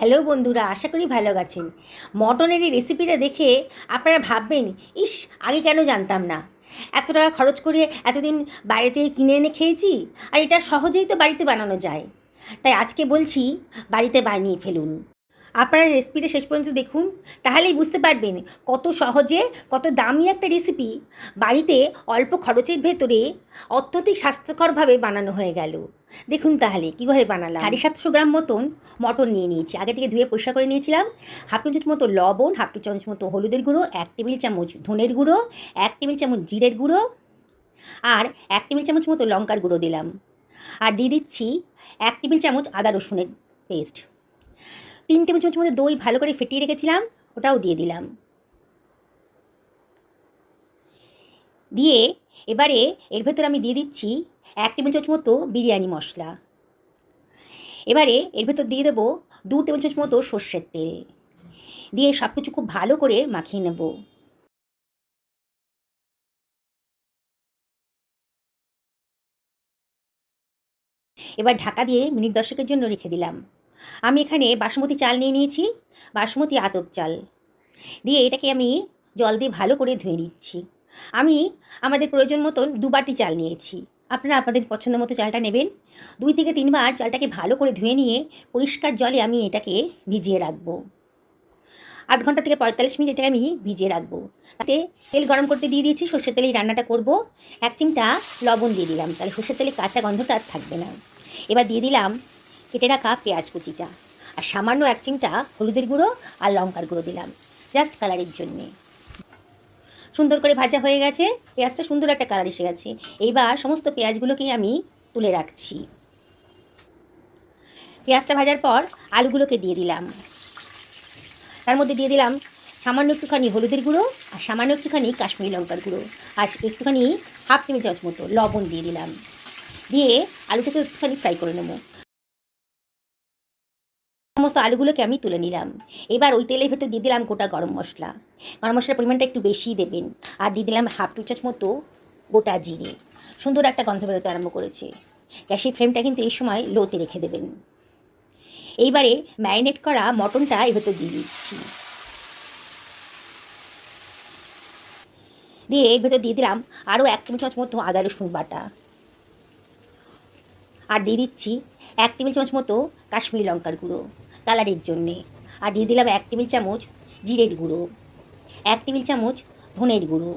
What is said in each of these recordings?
Hello বন্ধুরা, আশা করি ভালো আছেন। মটনের এই রেসিপিটা দেখে আপনারা ভাববেন, ইস, আগে কেন জানতাম না? এত টাকা খরচ করে এতদিন বাড়িতে কিনে এনে খেয়েছি, আর এটা সহজেই তো বাড়িতে বানানো যায়। তাই আজকে বলছি, বাড়িতে বানিয়ে ফেলুন। আপনারা রেসিপিটা শেষ পর্যন্ত দেখুন, তাহলেই বুঝতে পারবেন কত সহজে, কত দামি একটা রেসিপি বাড়িতে অল্প খরচের ভেতরে অত্যধিক স্বাস্থ্যকরভাবে বানানো হয়ে গেল। দেখুন তাহলে কীভাবে বানালাম? সাড়ে সাতশো গ্রাম মতন মটন নিয়ে নিয়েছি। আগে থেকে ধুয়ে পরিষ্কার করে নিয়েছিলাম। হাফ টি চামচ মতো লবণ, হাফ টি চামচ মতো হলুদের গুঁড়ো, এক টেবিল চামচ ধনের গুঁড়ো, এক টেবিল চামচ জিরের গুঁড়ো আর এক টেবিল চামচ মতো লঙ্কার গুঁড়ো দিলাম। আর দিয়ে দিচ্ছি এক টেবিল চামচ আদা রসুনের পেস্ট তিন টেবিল চামচ মতো দই ভালো করে ফেটিয়ে রেখেছিলাম, ওটাও দিয়ে দিলাম। দিয়ে এবারে এর ভেতর আমি দিয়ে দিচ্ছি এক টেবিল চামচ মতো বিরিয়ানি মশলা। এবারে এর ভেতর দিয়ে দেবো দু টেবিল চামচ মতো সর্ষের তেল। দিয়ে সব কিছু খুব ভালো করে মাখিয়ে নেব। এবার ঢাকা দিয়ে মিনিট দশেকের জন্য রেখে দিলাম। আমি এখানে বাসমতি চাল নিয়ে নিয়েছি, বাসমতি আতপ চাল। দিয়ে এটাকে আমি জল দিয়ে ভালো করে ধুয়ে নিচ্ছি। আমি আমাদের প্রয়োজন মতন দু বাটি চাল নিয়েছি। আপনারা আপনাদের পছন্দ মতো চালটা নেবেন। দুই থেকে তিনবার চালটাকে ভালো করে ধুয়ে নিয়ে পরিষ্কার জলে আমি এটাকে ভিজিয়ে রাখব। আধ ঘণ্টা থেকে পঁয়তাল্লিশ মিনিট এটাকে আমি ভিজিয়ে রাখব। তাতে তেল গরম করতে দিয়ে দিয়েছি, সর্ষের তেলে এই রান্নাটা করব। এক চিমটা লবণ দিয়ে দিলাম, তাহলে সর্ষের তেলে কাঁচা গন্ধটা আর থাকবে না। এবার দিয়ে দিলাম কেটে রাখা পেঁয়াজ কুচিটা। আর সামান্য এক চিমটা হলুদের গুঁড়ো আর লঙ্কার গুঁড়ো দিলাম জাস্ট কালারের জন্যে। সুন্দর করে ভাজা হয়ে গেছে, পেঁয়াজটা সুন্দর একটা কালার এসে গেছে। এইবার সমস্ত পেঁয়াজগুলোকে আমি তুলে রাখছি। পেঁয়াজটা ভাজার পর আলুগুলোকে দিয়ে দিলাম। তার মধ্যে দিয়ে দিলাম সামান্য একটুখানি হলুদের গুঁড়ো আর সামান্য একটুখানি কাশ্মীরি লঙ্কার গুঁড়ো। আর একটুখানি হাফ টেবিল চামচ মতো লবণ দিয়ে দিলাম। দিয়ে আলুটাকে একটুখানি ফ্রাই করে নেব। সমস্ত আলুগুলোকে আমি তুলে নিলাম। এবার ওই তেলের ভেতর দিয়ে দিলাম গোটা গরম মশলা। গরম মশলার পরিমাণটা একটু বেশিই দেবেন। আর দিয়ে দিলাম হাফ টু চামচ মতো গোটা জিরে। সুন্দর একটা গন্ধ বেরোতে আরম্ভ করেছে। গ্যাসের ফ্লেমটা কিন্তু এই সময় লোতে রেখে দেবেন। এইবারে ম্যারিনেট করা মটনটা এর ভেতর দিয়ে দিচ্ছি। দিয়ে এর ভেতর দিয়ে দিলাম আরও এক টেবিল চামচ মতো আদা রসুন বাটা। আর দিয়ে দিচ্ছি এক টেবিল চামচ মতো কাশ্মীরি লঙ্কার গুঁড়ো। কালারের জন্যে। আর দিয়ে দিলাম এক টেবিল চামচ জিরের গুঁড়ো, এক টেবিল চামচ ধনের গুঁড়ো।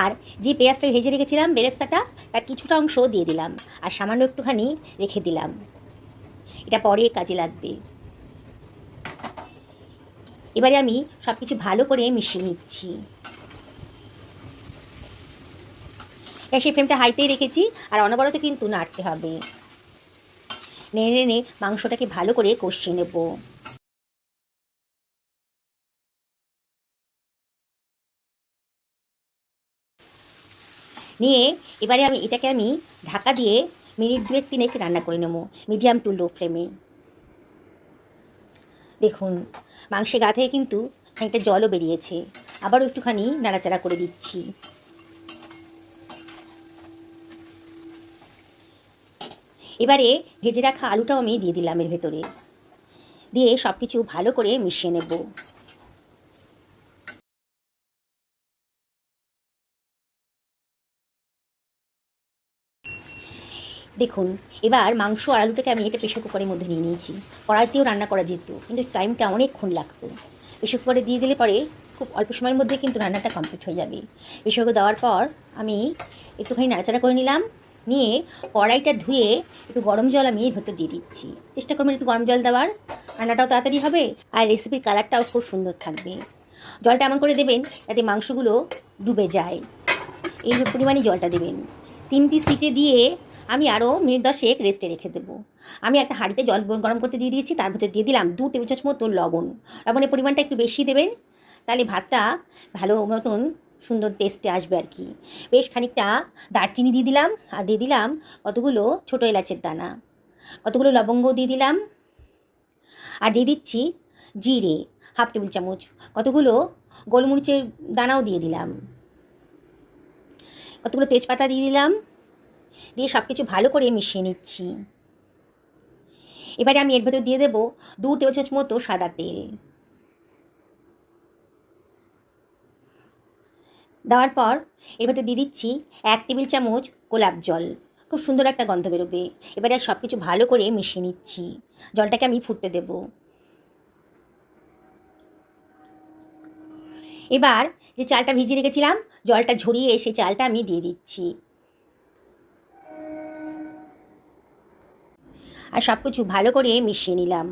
আর যে পেঁয়াজটা ভেজে রেখেছিলাম বেরেস্তাটা, তার কিছুটা অংশ দিয়ে দিলাম, আর সামান্য একটুখানি রেখে দিলাম। এটা পরে কাজে লাগবে। এবারে আমি সব কিছু ভালো করে মিশিয়ে নিচ্ছি। গ্যাসের ফ্লেমটা হাইতেই রেখেছি, আর অনবরত কিন্তু নাড়তে হবে। নেড়ে নেড়ে মাংসটাকে ভালো করে কষিয়ে নেব। নিয়ে এবারে আমি এটাকে আমি ঢাকা দিয়ে মিনিট দুয়েক তিনেক রান্না করে নেব, মিডিয়াম টু লো ফ্লেমে। দেখুন মাংসে গা থেকে কিন্তু একটা জলও বেরিয়েছে। আবারও একটুখানি নাড়াচাড়া করে দিচ্ছি। এবারে ভেজে রাখা আলুটাও আমি দিয়ে দিলাম এর ভেতরে। দিয়ে সব কিছু ভালো করে মিশিয়ে নেব। দেখুন, এবার মাংস আর আলুটাকে আমি এটা প্রেশার কুকারের মধ্যে নিয়ে নিয়েছি। কড়াইতেও রান্না করা যেত কিন্তু টাইমটা অনেকক্ষণ লাগতো। প্রেশার কুকারে দিয়ে দিলে পরে খুব অল্প সময়ের মধ্যে কিন্তু রান্নাটা কমপ্লিট হয়ে যাবে। প্রেশার কুকার দেওয়ার পর আমি একটুখানি নাড়াচাড়া করে নিলাম। নিয়ে কড়াইটা ধুয়ে একটু গরম জল আমি এর ভেতর দিয়ে দিচ্ছি। চেষ্টা করবেন একটু গরম জল দেওয়ার। রান্নাটাও তাড়াতাড়ি হবে আর রেসিপির কালারটাও খুব সুন্দর থাকবে। জলটা এমন করে দেবেন যাতে মাংসগুলো ডুবে যায়। এই পরিমাণে জলটা দেবেন। তিনটি সিটে দিয়ে আমি আরও মিনিট দশেক রেস্টে রেখে দেবো। আমি একটা হাঁড়িতে জল গরম করতে দিয়ে দিয়েছি, তার ভিতরে দিয়ে দিলাম দু টেবিল চামচ মতো লবণ। লবণের পরিমাণটা একটু বেশি দেবেন, তাহলে ভাতটা ভালো মতন সুন্দর টেস্টে আসবে আর কি। বেশ খানিকটা দারচিনি দিয়ে দিলাম, আর দিয়ে দিলাম কতগুলো ছোটো এলাচের দানা। কতগুলো লবঙ্গ দিয়ে দিলাম, আর দিয়ে দিচ্ছি জিরে, হাফ টেবিল চামচ। কতগুলো গোলমরিচের দানাও দিয়ে দিলাম। কতগুলো তেজপাতা দিয়ে দিলাম, দিয়ে সব কিছু ভালো করে মিশিয়ে নিচ্ছি। এবারে আমি এর ভেতর দিয়ে দেবো দু টেবিল চামচ মতো সাদা তেল। দেওয়ার পর এর ভেতর দিয়ে দিচ্ছি এক টেবিল চামচ গোলাপ জল। খুব সুন্দর একটা গন্ধ বেরোবে। এবারে সব কিছু ভালো করে মিশিয়ে নিচ্ছি। জলটাকে আমি ফুটতে দেব। এবার যে চালটা ভিজিয়ে রেখেছিলাম, জলটা ঝরিয়ে সেই চালটা আমি দিয়ে দিচ্ছি। আর সব কিছু ভালো করে মিশিয়ে নিলাম।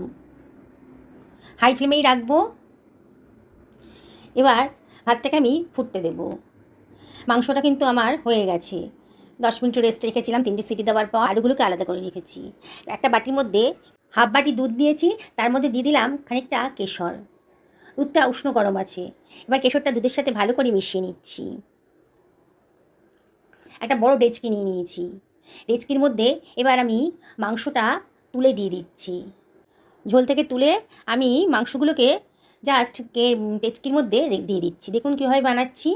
হাই ফ্লেমেই রাখব। এবার ভাতটাকে আমি ফুটতে দেব। মাংসটা কিন্তু আমার হয়ে গেছে। দশ মিনিট রেস্ট রেখেছিলাম, তিনটে সিটি দেওয়ার পর আলুগুলোকে আলাদা করে রেখেছি। একটা বাটির মধ্যে হাফ বাটি দুধ দিয়েছি, তার মধ্যে দিয়ে দিলাম খানিকটা কেশর। দুধটা উষ্ণ গরম আছে। এবার কেশরটা দুধের সাথে ভালো করে মিশিয়ে নিচ্ছি। একটা বড় ডেচকি নিয়ে নিয়েছি। ডেচকির মধ্যে এবার আমি মাংসটা তুলে দিয়ে দিচ্ছি। ঝোল থেকে তুলে আমি মাংসগুলোকে জাস্ট কে ডেচকির মধ্যে দিয়ে দিচ্ছি। দেখুন কীভাবে বানাচ্ছি।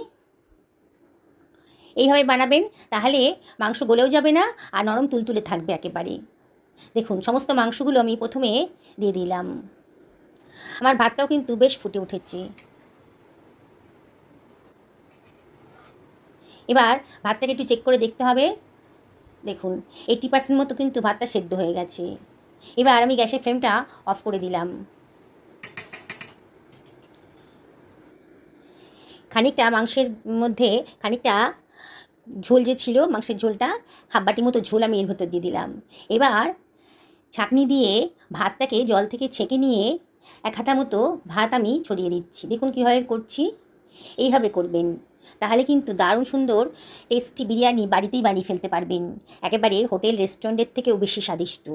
এইভাবে বানাবেন, তাহলে মাংস গলেও যাবে না, আর নরম তুলতুলে থাকবে একেবারে। দেখুন, সমস্ত মাংসগুলো আমি প্রথমে দিয়ে দিলাম। আমার ভাতটাও কিন্তু বেশ ফুটে উঠেছে। এবার ভাতটাকে একটু চেক করে দেখতে হবে। দেখুন এইটি পার্সেন্ট মতো কিন্তু ভাতটা সেদ্ধ হয়ে গেছে। এবার আমি গ্যাসের ফ্লেমটা অফ করে দিলাম। খানিকটা মাংসের মধ্যে খানিকটা ঝোল যে ছিল, মাংসের ঝোলটা হাফ মতো ঝোল আমি এর ভেতর দিয়ে দিলাম। এবার ছাঁকনি দিয়ে ভাতটাকে জল থেকে ছেঁকে নিয়ে এক হাতা মতো ভাত আমি ছড়িয়ে দিচ্ছি। দেখুন কীভাবে করছি। এইভাবে করবেন। তাহলে কিন্তু দারুণ সুন্দর টেস্টি বিরিয়ানি বাড়িতেই বানিয়ে ফেলতে পারবেন। একেবারে হোটেল, রেস্টুরেন্টের থেকেও বেশি স্বাদিষ্ট।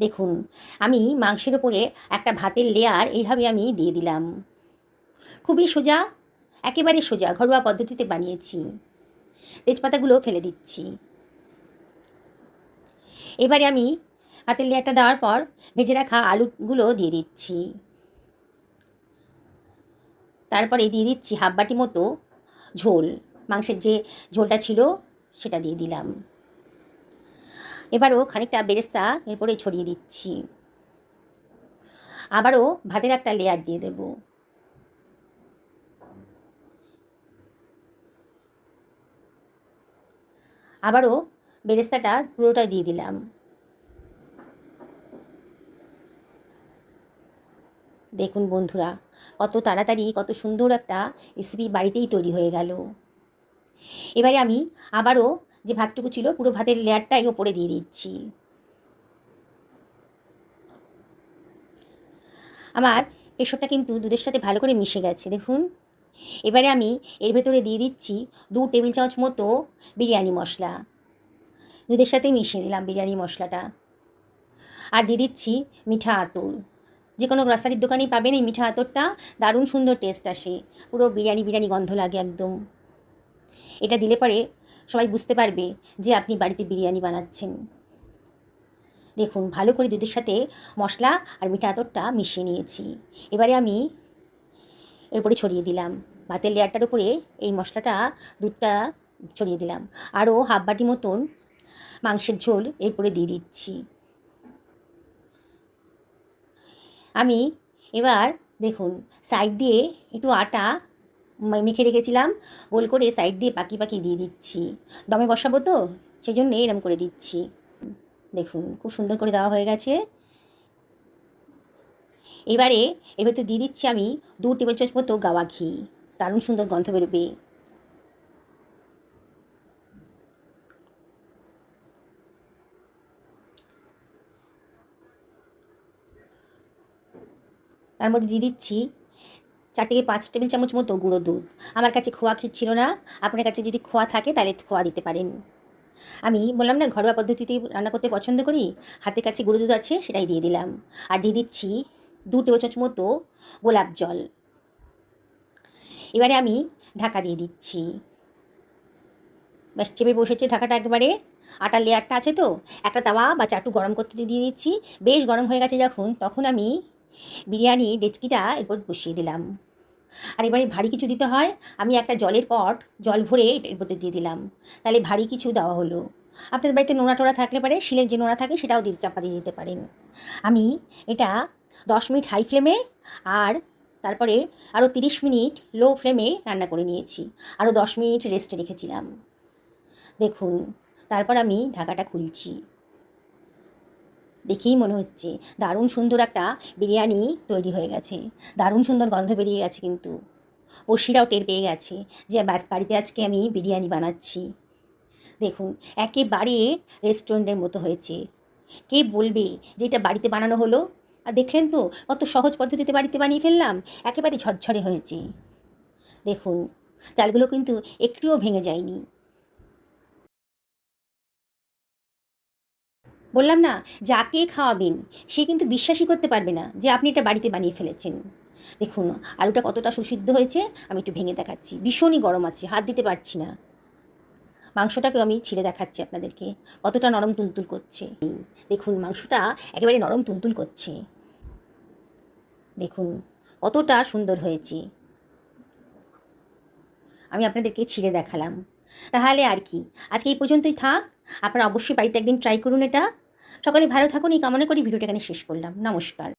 দেখুন, আমি মাংসের ওপরে একটা ভাতের লেয়ার এইভাবে আমি দিয়ে দিলাম। খুবই সোজা একেবারে সোজা ঘরোয়া পদ্ধতিতে বানিয়েছি। তেজপাতাগুলো ফেলে দিচ্ছি। এবারে আমি হাতের লেয়ারটা দেওয়ার পর ভেজে রাখা আলুগুলো দিয়ে দিচ্ছি। তারপরে দিয়ে দিচ্ছি হাফ বাটি মতো ঝোল। মাংসের যে ঝোলটা ছিল সেটা দিয়ে দিলাম। এবারও খানিকটা বেরেস্তা এরপরে ছড়িয়ে দিচ্ছি। আবারও ভাতের একটা লেয়ার দিয়ে দেব। আবারও বেরেস্তাটা পুরোটা দিয়ে দিলাম। দেখুন বন্ধুরা, কত তাড়াতাড়ি, কত সুন্দর একটা রেসিপি বাড়িতেই তৈরি হয়ে গেল। এবারে আমি আবারও যে ভাতটুকু ছিল, পুরো ভাতের লেয়ারটাই ওপরে দিয়ে দিচ্ছি। আমার কেশরটা কিন্তু দুধের সাথে ভালো করে মিশে গেছে, দেখুন। এবারে আমি এর ভেতরে দিয়ে দিচ্ছি দু টেবিল চামচ মতো বিরিয়ানি মশলা। দুধের সাথে মিশিয়ে দিলাম বিরিয়ানি মশলাটা। আর দিয়ে দিচ্ছি মিঠা আতর। যে কোনো গ্রসারির দোকানেই পাবেন এই মিঠা আতরটা। দারুণ সুন্দর টেস্ট আসে। পুরো বিরিয়ানি বিরিয়ানি গন্ধ লাগে একদম। এটা দিলে পরে সবাই বুঝতে পারবে যে আপনি বাড়িতে বিরিয়ানি বানাচ্ছেন। দেখুন, ভালো করে দুধের সাথে মশলা আর মিঠা আতরটা মিশিয়ে নিয়েছি। এবারে আমি এরপরে ছড়িয়ে দিলাম। ভাতের লেয়ারটার উপরে এই মশলাটা, দুধটা ছড়িয়ে দিলাম। আরও হাফ বাটি মতন মাংসের ঝোল এরপরে দিয়ে দিচ্ছি। আমি এবার দেখুন সাইড দিয়ে একটু আটা মেখে রেখেছিলাম, গোল করে সাইড দিয়ে পাকি পাকি দিয়ে দিচ্ছি। দমে বসাবো তো? সেই জন্য এরম করে দিচ্ছি। দেখুন, খুব সুন্দর করে দেওয়া হয়ে গেছে। এবারে এর তো দিয়ে দিচ্ছি আমি দু টেবিল চামচ মতো গাওয়া ঘি। দারুণ সুন্দর গন্ধ বেরোবে। তার মধ্যে দিয়ে দিচ্ছি চার থেকে পাঁচ টেবিল চামচ মতো গুঁড়ো দুধ। আমার কাছে খোয়া ক্ষীর ছিল না। আপনার কাছে যদি খোয়া থাকে, তাহলে খোয়া দিতে পারেন। আমি বললাম না, ঘরোয়া পদ্ধতিতে রান্না করতে পছন্দ করি? হাতের কাছে গুঁড়ো দুধ আছে, সেটাই দিয়ে দিলাম। আর দিয়ে দিচ্ছি দু টেবিল চামচ মতো গোলাপ জল। এবারে আমি ঢাকা দিয়ে দিচ্ছি। ব্যাস, চেপে বসেছে ঢাকাটা একবারে। আটার লেয়ারটা আছে তো? একটা তাওয়া বা চাটু গরম করতে দিয়ে দিচ্ছি বেশ গরম হয়ে গেছে যখন, তখন আমি বিরিয়ানি ডেচকিটা এরপর বসিয়ে দিলাম। আর এবারে ভারী কিছু দিতে হয়। আমি একটা জলের পট, জল ভরে এর মধ্যে দিয়ে দিলাম। তাহলে ভারী কিছু দেওয়া হলো। আপনাদের বাড়িতে নোড়া টোড়া থাকলে পারে, শিলের যে নোড়া থাকে সেটাও দিতে চাপা দিয়ে দিতে পারেন। আমি এটা দশ মিনিট হাই ফ্লেমে আর তারপরে আরও তিরিশ মিনিট লো ফ্লেমে রান্না করে নিয়েছি। আরও দশ মিনিট রেস্টে রেখেছিলাম। দেখুন, তারপর আমি ঢাকাটা খুলছি। দেখেই মনে হচ্ছে দারুণ সুন্দর একটা বিরিয়ানি তৈরি হয়ে গেছে। দারুণ সুন্দর গন্ধ বেরিয়ে গেছে কিন্তু। পড়শিরাও টের পেয়ে গেছে যে বাড়িতে আজকে আমি বিরিয়ানি বানাচ্ছি। দেখুন, একেবারে রেস্টুরেন্টের মতো হয়েছে। কে বলবে যে এটা বাড়িতে বানানো হলো? আর দেখলেন তো, কত সহজ পদ্ধতিতে বাড়িতে বানিয়ে ফেললাম, একেবারে ঝরঝরে হয়েছে। দেখুন, চালগুলো কিন্তু একটুও ভেঙে যায়নি। বললাম না, যাকে খাওয়াবেন, সে কিন্তু বিশ্বাসই করতে পারবে না যে আপনি এটা বাড়িতে বানিয়ে ফেলেছেন। দেখুন, আলুটা কতটা সুসিদ্ধ হয়েছে, আমি একটু ভেঙে দেখাচ্ছি। ভীষণই গরম আছে, হাত দিতে পারছি না। মাংসটাকে আমি ছিঁড়ে দেখাচ্ছি আপনাদেরকে। কতটা নরম তুলতুল করছে। দেখুন, মাংসটা একেবারে নরম তুলতুল করছে। দেখুন, কতটা সুন্দর হয়েছে। আমি আপনাদেরকে ছিঁড়ে দেখালাম। তাহলে আর কি, আজকে এই পর্যন্তই থাক। আপনারা অবশ্যই বাড়িতে একদিন ট্রাই করুন এটা। সকালে ভালো থাকুন, এই কামনা করি ভিডিওটা এখানে শেষ করলাম। নমস্কার।